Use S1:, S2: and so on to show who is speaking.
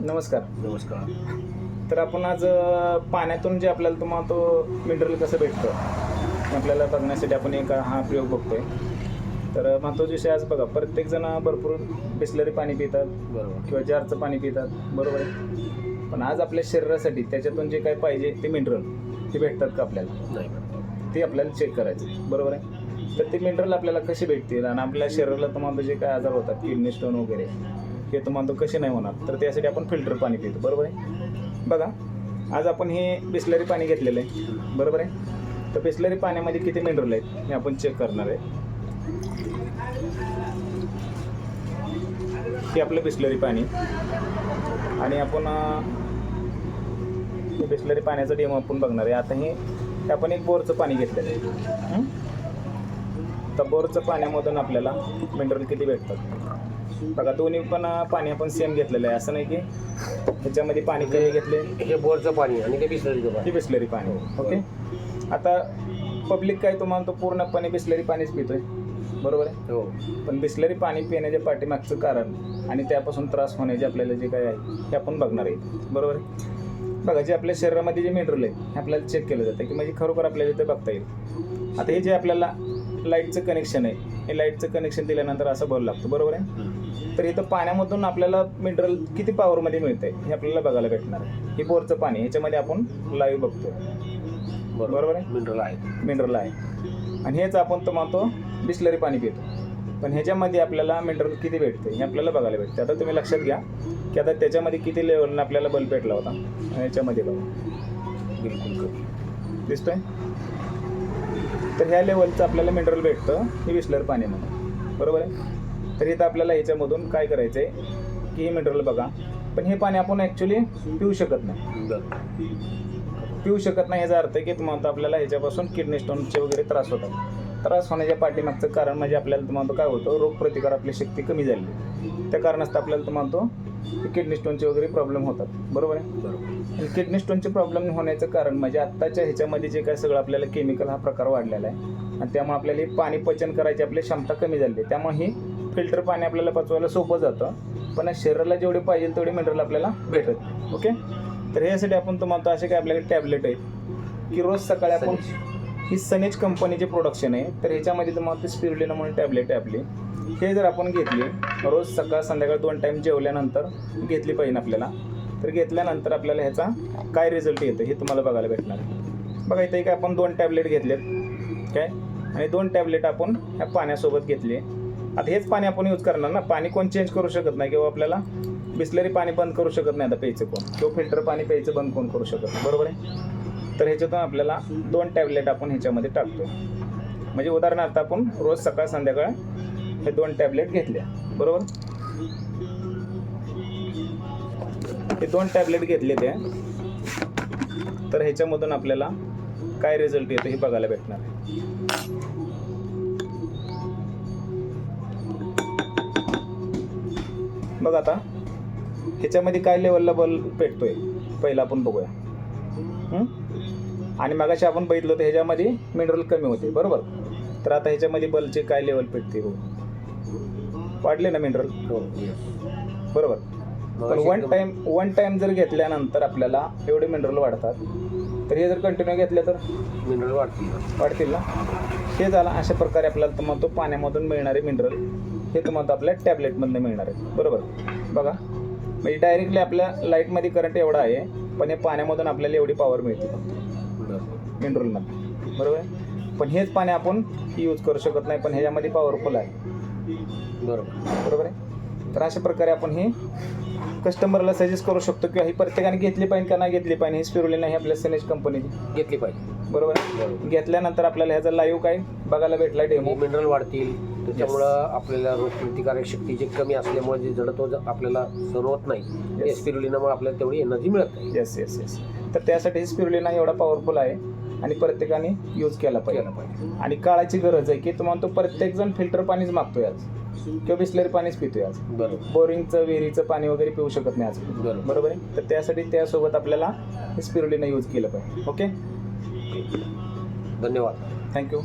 S1: नमस्कार.
S2: नमस्कार.
S1: तर आपण आज अ, पाण्यातून जे आपल्याला तुम्हाला तो मिनरल कसं भेटतं हे आपल्याला बघण्यासाठी आपण एक हा प्रयोग बघतोय. तर महत्त्वाचा विषय आज बघा प्रत्येकजण भरपूर बिस्लरी पाणी पितात
S2: बरोबर.
S1: किंवा जारचं पाणी पितात बरोबर आहे. पण आज आपल्या शरीरासाठी त्याच्यातून जे काय पाहिजे ते मिनरल ते भेटतात का आपल्याला?
S2: नाही
S1: ते आपल्याला चेक करायचं बरोबर आहे. तर ते मिनरल आपल्याला कसे भेटतील? आणि आपल्या शरीराला तुम्हाला जे काय आजार होतात किडनी स्टोन वगैरे हे तुम्हाला कसे नाही होणार. तर त्यासाठी आपण फिल्टर पाणी पितो. बरोबर आहे? बघा आज आपण हे बिस्लरी पाणी घेतलेलं आहे. बरोबर आहे? तर बिस्लरी पाण्यामध्ये किती मिनरल आहेत हे आपण चेक करणार आहे. हे आपलं बिस्लरी पाणी. आणि आपण बिस्लरी पाण्याचं डेमो आपण बघणार आहे. आता हे आपण एक बोरचं पाणी घेतलेलं आहे. तर बोरचं पाण्यामधून आपल्याला मिनरल किती भेटतात? बघा दोन्ही पण पाणी आपण सेम घेतलेलं आहे. असं नाही की त्याच्यामध्ये पाणी कमी घेतले.
S2: हे बोरचं पाणी आणि ते बिसलरीचं
S1: ही
S2: पाणी
S1: बिस्लरी पाणी. ओके? आता पब्लिक काय तुम्हाला तो पूर्णपणे बिस्लरी पाणीच पितोय. बरोबर आहे?
S2: हो.
S1: पण बिस्लरी पाणी पिण्याच्या पाठीमागचं कारण आणि त्यापासून त्रास होण्याचे आपल्याला जे काय आहे हे आपण बघणार आहे. बरोबर आहे? बघा जे आपल्या शरीरामध्ये जे मिनरल आहे हे आपल्याला चेक केलं जातं की म्हणजे खरोखर आपल्याला इथे बघता येईल. आता हे जे आपल्याला लाईटचं कनेक्शन आहे हे लाईटचं कनेक्शन दिल्यानंतर असं बोल लागतं. बरोबर आहे? तर इथं पाण्यामधून आपल्याला मिनरल किती पॉवरमध्ये मिळतंय हे आपल्याला बघायला भेटणार आहे. हे बोरचं पाणी ह्याच्यामध्ये आपण लाईव्ह बघतोय. बरोबर. आहे?
S2: मिनरल आहे.
S1: मिनरल आहे. आणि हेच आपण तो म्हणतो बिस्लरी पाणी पितो. पण ह्याच्यामध्ये आपल्याला मिनरल किती भेटते हे आपल्याला बघायला भेटते आता तुम्ही लक्षात घ्या की आता त्याच्यामध्ये किती लेवलनं आपल्याला बल्ब पेटला होता. आणि ह्याच्यामध्ये बघा.
S2: बिलकुल.
S1: दिसतोय? तर ह्या लेवलचं आपल्याला मिनरल भेटतं हे बिस्लर पाण्यामध्ये बरोबर आहे? तर इथं आपल्याला ह्याच्यामधून काय करायचं आहे की हे मिनरल बघा. पण हे पाणी आपण ॲक्च्युली पिऊ शकत नाही. पिऊ शकत नाही याचा अर्थ आहे की तुम्हाला आपल्याला ह्याच्यापासून किडनी स्टोनचे वगैरे त्रास होतात. त्रास होण्याच्या पाठीमागचं कारण म्हणजे आपल्याला तुम्हाला काय होतं? रोगप्रतिकार आपली शक्ती कमी झाली. त्या कारणास्तव आपल्याला तुम्हाला किडनी स्टोनचे वगैरे प्रॉब्लेम होतात. बरोबर आहे?
S2: बरोबर.
S1: किडनी स्टोनचे प्रॉब्लेम होण्याचं कारण म्हणजे आत्ताच्या ह्याच्यामध्ये जे काय सगळं आपल्याला केमिकल हा प्रकार वाढलेला आहे. आणि त्यामुळे आपल्याला हे पाणी पचन करायची आपली क्षमता कमी झाली. आहे त्यामुळे ही फिल्टर पाणी आपल्याला पचवायला सोपं जातं. पण शरीराला जेवढे पाहिजे तेवढे मिनरल आपल्याला भेटत. ओके? तर ह्यासाठी आपण तुम्हाला असे काय आपल्याकडे टॅबलेट आहेत की रोज सकाळी आपण ही सनेज कंपनीचे प्रोडक्शन आहे. तर ह्याच्यामध्ये तुम्हाला ते स्पिरुलिना म्हणून टॅबलेट आहे आपली. हे जर आपण घेतली रोज सकाळ संध्याकाळ दोन टाईम जेवल्यानंतर घेतली पाहिजे आपल्याला. तर घेतल्यानंतर आपल्याला ह्याचा काय रिझल्ट येतो हे तुम्हाला बघायला भेटणार आहे. बघा इथे काय आपण दोन टॅबलेट घेतलेत. काय? आणि दोन टॅबलेट आपण ह्या पाण्यासोबत घेतली आता हेच पाणी आपण यूज करणार ना. पाणी कोण चेंज करू शकत नाही किंवा आपल्याला बिस्लरी पाणी बंद करू शकत नाही आता प्यायचं कोण. किंवा फिल्टर पाणी प्यायचं बंद कोण करू शकत बरोबर आहे? तर ह्याच्यातून आपल्याला दोन टॅबलेट आपण ह्याच्यामध्ये टाकतो. म्हणजे उदाहरणार्थ आपण रोज सकाळ संध्याकाळ हे दोन टॅबलेट घेतल्या बरोबर? हे दोन टॅबलेट घेतले ते. तर ह्याच्यामधून आपल्याला काय रिझल्ट येतो हे बघायला भेटणार. आहे बघ आता ह्याच्यामध्ये काय लेवलला बल पेटतोय पहिला आपण बघूया. आणि मगाशी आपण बघितलं होतं ह्याच्यामध्ये मिनरल कमी होते बरोबर? तर आता ह्याच्यामध्ये बल्बचे काय लेवल पेटते बघू. वाढले ना मिनरल
S2: हो.
S1: बरोबर. पण वन टाइम वन टाइम जर घेतल्यानंतर आपल्याला एवढे मिनरल वाढतात. तर हे जर कंटिन्यू घेतले तर?
S2: मिनरल वाढतील
S1: वाढतील ना? हे झालं अशा प्रकारे आपल्याला तुम्हाला तो पाण्यामधून मिळणारे मिनरल हे तुम्हाला आपल्या टॅबलेटमधनं मिळणार आहे बरोबर? बघा. म्हणजे डायरेक्टली आपल्या लाईटमध्ये करंट एवढा आहे. पण हे पाण्यामधून आपल्याला एवढी पॉवर मिळते. मिनरलमध्ये बरोबर? आहे पण हेच पाणी आपण यूज करू शकत नाही पण ह्याच्यामध्ये पॉवरफुल आहे.
S2: बरोबर.
S1: बरोबर आहे? तर अशा प्रकारे आपण हे कस्टमरला सजेस्ट करू शकतो किंवा ही प्रत्येकाने घेतली पाहिजे का नाही घेतली पाहिजे ही स्पिरुलिना ही आपल्या सनेज कंपनीची
S2: घेतली पाहिजे.
S1: बरोबर आहे?
S2: बरोबर.
S1: घेतल्यानंतर आपल्याला ह्याचा लाईव्ह काय? बघायला भेटला डेमो
S2: मिनरल वाढतील. त्याच्यामुळं आपल्याला रोगप्रतिकारक शक्ती जी कमी असल्यामुळे जे जडत्व आपल्याला होत नाही
S1: Yes.
S2: एस्पिरुलिनामुळे आपल्याला तेवढी एनर्जी मिळत नाही.
S1: येस येस येस तर त्यासाठी स्पिरुलिना एवढा पॉवरफुल आहे आणि प्रत्येकाने यूज
S2: केला पाहिजे.
S1: आणि काळाची गरज आहे की तुम्हाला तो प्रत्येकजण फिल्टर पाणीच मागतोय आज. किंवा बिस्लरी पाणीच पितोय आज.
S2: बरोबर.
S1: बोरिंगचं विहिरीचं पाणी वगैरे पिऊ शकत नाही आज.
S2: बरोबर.
S1: बरोबर आहे? तर त्यासाठी त्यासोबत आपल्याला स्पिरुलिना यूज केलं पाहिजे. ओके
S2: धन्यवाद.
S1: थँक्यू